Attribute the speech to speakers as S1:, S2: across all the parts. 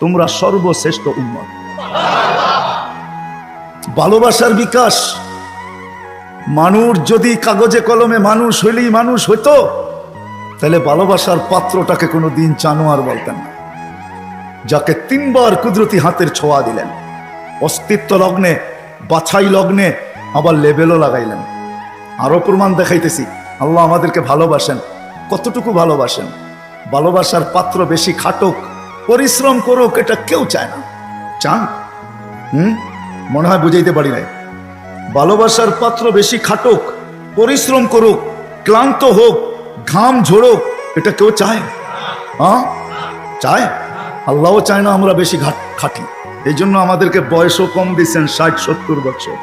S1: তোমরা সর্বশ্রেষ্ঠ উন্মত ভালোবাসার বিকাশ। মানুষ যদি কাগজে কলমে মানুষ হইলেই মানুষ হইতো, তাহলে ভালোবাসার পাত্রটাকে কোনো দিন জানোয়ার বলতেন না। যাকে তিনবার কুদরতি হাতের ছোঁয়া দিলেন, অস্তিত্ব লগ্নে, বাছাই লগ্নে আবার লেবেলও লাগাইলেন। আরও প্রমাণ দেখাইতেছি, আল্লাহ আমাদেরকে ভালোবাসেন, কতটুকু ভালোবাসেন। ভালোবাসার পাত্র বেশি খাটুক পরিশ্রম করুক, এটা কেউ চায় না। চান? হুম? মনে হয় বুঝাইতে পারি নাই। ভালোবাসার পাত্র বেশি খাটুক, পরিশ্রম করুক, ক্লান্ত হোক, ঘাম ঝোড়ুক এটা কেউ চায়? হ্যাঁ চায়? আল্লাহও চায় না আমরা বেশি ঘাট খাটি। এই জন্য আমাদেরকে বয়সও কম দিচ্ছেন ষাট, সত্তর বছর।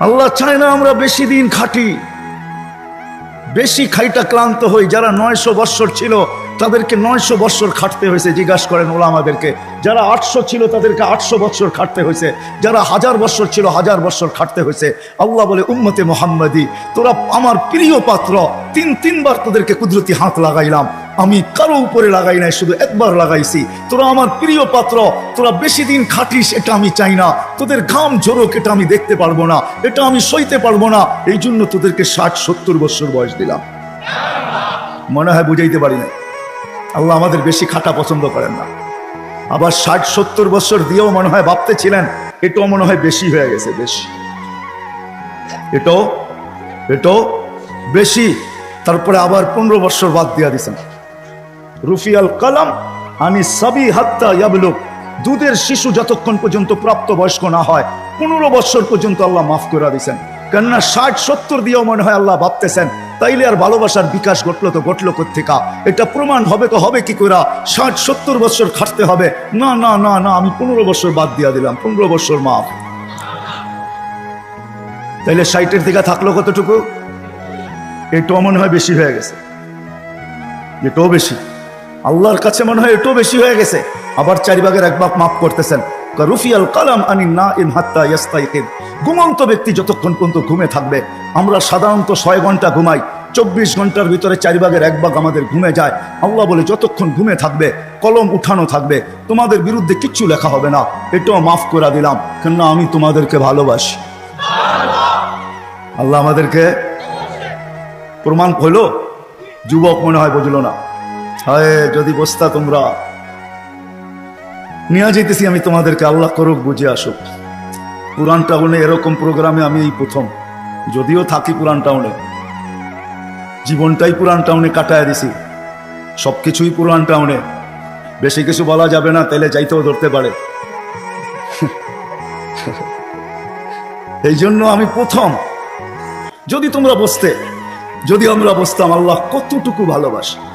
S1: আল্লাহ চায় না আমরা বেশি দিন খাটি। বেশি খাইটা ক্লান্ত হই, যারা নয়শো বৎসর ছিল তাদেরকে নয়শো বৎসর খাটতে হয়েছে, জিজ্ঞাসা করেন ওলামাদেরকে। যারা আটশো ছিল, তাদেরকে আটশো বৎসর খাটতে হয়েছে। যারা হাজার বৎসর ছিল, হাজার বৎসর খাটতে হয়েছে। আল্লাহ বলে, উম্মতে মোহাম্মদি, তোরা আমার প্রিয় পাত্র। তিন, তিনবার তোদেরকে কুদরতি হাত লাগাইলাম। আমি কারও উপরে লাগাই নাই, শুধু একবার লাগাইছি। তোরা আমার প্রিয় পাত্র। তোরা বেশি দিন খাটিস, এটা আমি চাই না। তোদের ঘাম ঝরোক, এটা আমি দেখতে পারব না। এটা আমি সইতে পারব না। এই জন্য তোদেরকে ষাট, সত্তর বছর বয়স দিলাম। মনে হয় বুঝাইতে পারি না আল্লাহ আমাদের বেশি খাটা পছন্দ করেন না। আবার ষাট, সত্তর বছর দিয়েও মনে হয় ভাবতেছিলেন, এটাও মনে হয় বেশি হয়ে গেছে, বেশি। এটাও এটাও বেশি। তারপরে আবার পনেরো বছর বাদ দিয়া দিছেন। রুফিয়াল কালাম আমি সবই হাত্তা দুধের শিশু যতক্ষণ পর্যন্ত প্রাপ্ত বয়স্ক না হয়, পনেরো বছর পর্যন্ত আল্লাহ মাফ করে দিয়েছেন কেননা ষাট, সত্তর দিয়েও মনে হয় আল্লাহ ভাবতেছেন তাইলে আর ভালোবাসার বিকাশ ঘটলো তো ঘটলো কোথেকা এটা প্রমাণ হবে তো হবে কি করে ষাট, সত্তর বছর খাটতে হবে। না না না না, আমি পনেরো বছর বাদ দিয়া দিলাম। পনেরো বছর মাফ। তাইলে ষাটের দিকে থাকল কতটুকু? এটাও মনে হয় বেশি হয়ে গেছে। এটাও বেশি। আল্লাহর কাছে মনে হয় এটাও বেশি হয়ে গেছে। আবার চারি ভাগের এক ভাগ মাফ করতেছেন। রুফিয়াল কালাম আনি না ইন হাত্তা ঘুমন্ত ব্যক্তি যতক্ষণ পর্যন্ত ঘুমে থাকবে, আমরা সাধারণত ছয় ঘণ্টা ঘুমাই, চব্বিশ ঘণ্টার ভিতরে চারি ভাগের এক ভাগ আমাদের ঘুমে যায়। আল্লাহ বলে, যতক্ষণ ঘুমে থাকবে, কলম উঠানো থাকবে, তোমাদের বিরুদ্ধে কিচ্ছু লেখা হবে না। এটাও মাফ করে দিলাম, কেননা আমি তোমাদেরকে ভালোবাসি। আল্লাহ আমাদেরকে প্রমাণ হইল যুবক মনে হয় বুঝলো না। হায়, যদি বস্তা তোমরা নিয়ে যেতেছি আমি তোমাদেরকে, আল্লাহ করুক বুঝে আসুক। পুরান টাউনে এরকম প্রোগ্রামে আমি এই প্রথম। যদিও থাকি পুরান টাউনে। জীবনটাই পুরান টাউনে কাটায় দিছি। সব কিছুই পুরান টাউনে। বেশি কিছু বলা যাবে না তেলে যাইতেও ধরতে পারে। এই জন্য আমি প্রথম। যদি তোমরা বসতে যদি আমরা বসতাম আল্লাহ কতটুকু ভালোবাসে।